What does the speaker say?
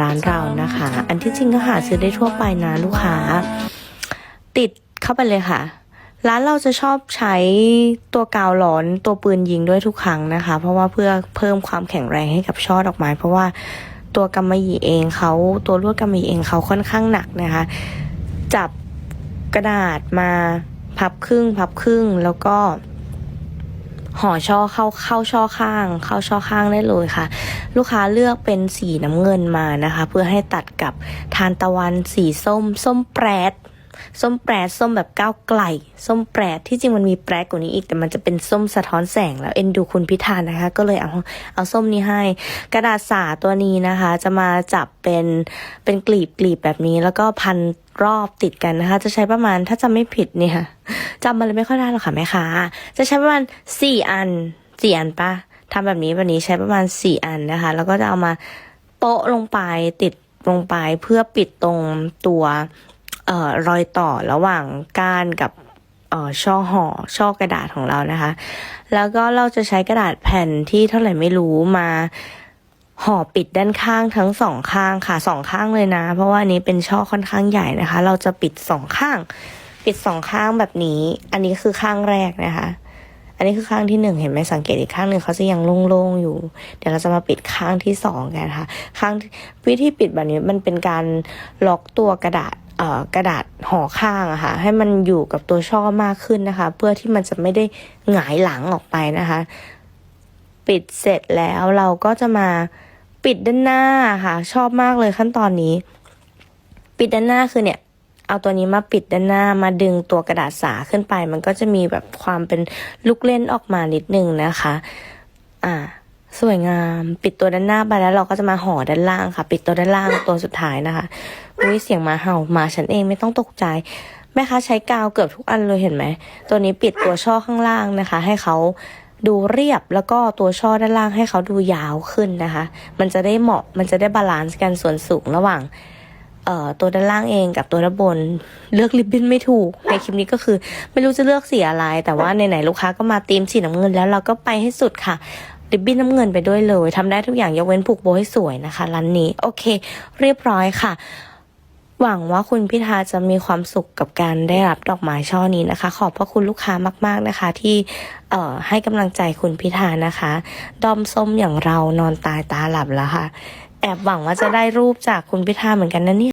ร้านเรานะคะ อันที่จริงก็หาซื้อได้ทั่วไปนะลูกค้า ติดเข้าไปเลยค่ะ ร้านเราจะชอบใช้ตัวกาวร้อนตัวปืนยิงด้วยทุกครั้งนะคะ เพราะว่าเพื่อเพิ่มความแข็งแรงให้กับช่อดอกไม้ เพราะว่าตัวกำมะหยี่เองเขาตัวลวดกำมะหยี่เองเขาค่อนข้างหนักนะคะ จับกระดาษมาพับครึ่ง พับครึ่งแล้วก็ ห่อช่อเข้าเข้าช่อข้าง เข้าช่อข้างได้เลยค่ะ ลูกค้าเลือกเป็นสีน้ำเงินมานะคะ เพื่อให้ตัดกับทานตะวันสีส้ม ส้มแปรด ส้มแปรส้มแบบก้าวไกล ส้มแปรที่จริงมันมีแปรกว่านี้อีกแต่มันจะเป็นส้มสะท้อนแสงแล้วเอ็นดูคุณพิธานนะคะ ก็เลยเอาเอาส้มนี้ให้ กระดาษสาตัวนี้นะคะ จะมาจับเป็นเป็นกลีบกลีบแบบนี้ แล้วก็พันรอบติดกันนะคะ จะใช้ประมาณถ้าจำไม่ผิดเนี่ยจำมันเลยไม่ค่อยได้หรอกค่ะแม่ค้าจะใช้ประมาณสี่อันสี่อันปะทำแบบนี้แบบนี้ใช้ประมาณสี่อันนะคะ แล้วก็จะเอามาโปะลงไปติดลงไปเพื่อปิดตรงตัว รอยต่อระหว่างก้านกับออช่อห่อช่อกระดาษของเรานะคะ แล้วก็เราจะใช้กระดาษแผ่นที่เท่าไหร่ไม่รู้มาห่อปิดด้านข้างทั้งสองข้างค่ะสองข้างเลยนะ เพราะว่านี้เป็นช่อค่อนข้างใหญ่นะคะ เราจะปิดสองข้าง ปิดสองข้างแบบนี้ อันนี้คือข้างแรกนะคะ อันนี้คือข้างที่หนึ่งเห็นไหมสังเกตอีกข้างหนึ่งเขาจะยังโล่งๆอยู่ เดี๋ยวเราจะมาปิดข้างที่สองกันค่ะ ข้างวิธีปิดแบบนี้มันเป็นการล็อกตัวกระดาษ กระดาษห่อข้างอะค่ะให้มันอยู่กับตัวช่อมากขึ้นนะคะ เพื่อที่มันจะไม่ได้หงายหลังออกไปนะคะ ปิดเสร็จแล้วเราก็จะมาปิดด้านหน้าค่ะ ชอบมากเลยขั้นตอนนี้ ปิดด้านหน้าคือเนี่ย เอาตัวนี้มาปิดด้านหน้ามาดึงตัวกระดาษสาขึ้นไป มันก็จะมีแบบความเป็นลูกเล่นออกมานิดนึงนะคะ อ่า สวยงาม ปิดตัวด้านหน้าไปแล้วเราก็จะมาห่อด้านล่างค่ะ ปิดตัวด้านล่างตัวสุดท้ายนะคะอุ้ยเสียงหมาเห่าหมาฉันเองไม่ต้องตกใจแม่ค้าใช้กาวเกือบทุกอันเลยเห็นไหม ตัวนี้ปิดตัวช่อข้างล่างนะคะ ให้เขาดูเรียบแล้วก็ตัวช่อด้านล่างให้เขาดูยาวขึ้นนะคะ มันจะได้เหมาะมันจะได้บาลานซ์กันส่วนสูงระหว่างเอ่อตัวด้านล่างเองกับตัวด้านบน เลือกริบบิ้นไม่ถูก ในคลิปนี้ก็คือ ไม่รู้จะเลือกสีอะไร แต่ว่าไหนๆลูกค้าก็มาตีมสีน้ำเงินแล้วเราก็ไปให้สุดค่ะ ริบบิ้นน้ำเงินไปด้วยเลยทำได้ทุกอย่างยกเว้นผูกโบให้สวยนะคะร้านนี้ โอเค เรียบร้อยค่ะ หวังว่าคุณพิธาจะมีความสุขกับการได้รับดอกไม้ช่อนี้นะคะ ขอบพระคุณลูกค้ามาก ๆนะคะ ที่เออให้กำลังใจคุณพิธานะคะ ดอมส้มอย่างเรานอนตายตาหลับแล้วค่ะ แอบหวังว่าจะได้รูปจากคุณพิธาเหมือนกันนะเนี่ย